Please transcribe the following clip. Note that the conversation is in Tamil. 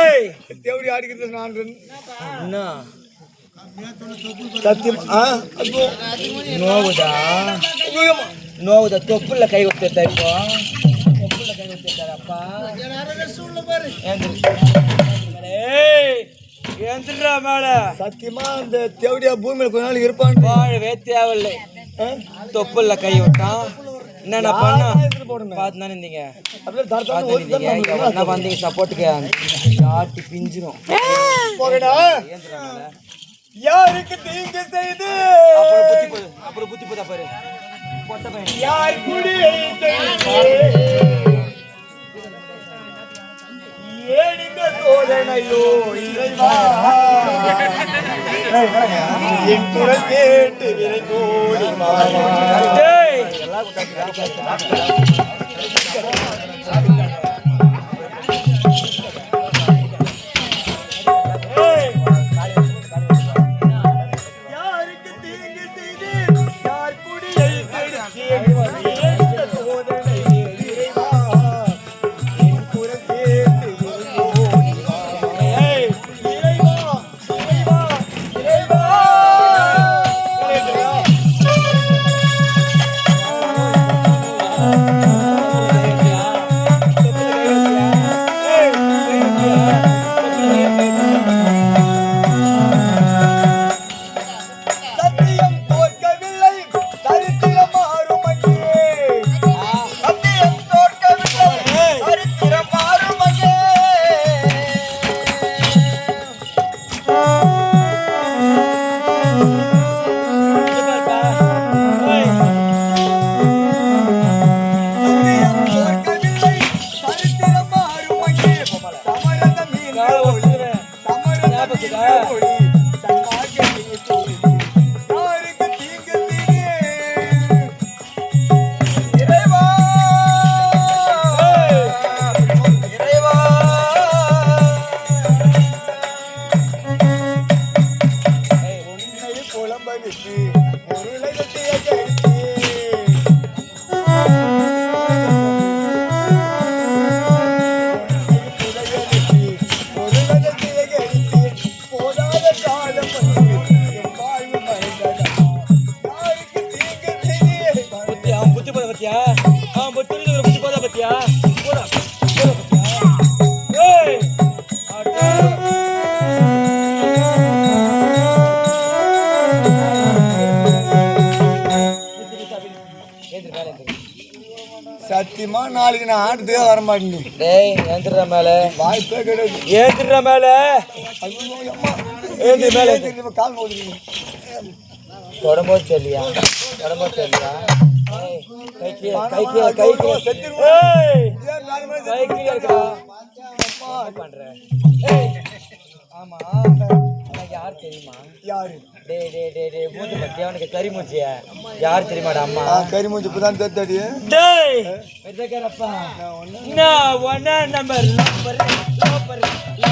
ஏய் தேவடி அடிக்கிறது நான் என்ன சத்தியம். நோவுதா? தொப்புல கை ஒத்துட்டா இப்போ? தொப்புல கை ஒத்துட்டாரப்பா ஏய் எந்திரா மேல. சத்தியமா அந்த தேவடியா பூமியில கொஞ்ச நாள் இருப்பான் வாழவே தேவையில்லை. தொப்புல கை விட்டான். என்னென்ன பண்ணா? பார்த்து தானே இருந்தீங்க. என்ன வந்தீங்க சப்போர்ட்டுக்கு ஆட்டி பிஞ்சிரும்? யாருக்கு தீங்கு செய்து? அப்புறம் புத்தி போது அப்புறம் புத்தி போதா பாரு. பொட்ட பையன். யார் செய்து ஏன் இந்த சோதனையோ? இறைவா. என் குரல் கேட்டு விரை கோடி Thank you. சமரசம் பத்தியா? அவன் புத்தி புத்தி போத பத்தியா? போடா சத்தியமா நாளைக்கு நான் ஆட்டுக்கே வர மாட்டேன் டேய் ஏந்திரா மேல. வாய்ப்பே கிடையாது. ஏந்திரா மேல. ஐயோ, அம்மா. ஏந்து மேல. கால் ஓடுறீங்க தொடம்போது தெரியலையா தொடம்போது தெரியலையா ஆமா. யார் தெரியுமா? யாரு? டேய் டேய் டேய் டேய் மூஞ்சி பத்தியா உனக்கு கறி மூஞ்சிய. யார் தெரியுமாடா அம்மா? ஆ, கரிமூஞ்சி இப்பதான் தெரித்தாடி டேய்! வெதகரப்பா நான் ஒண்ணா நம்பர் நம்பர்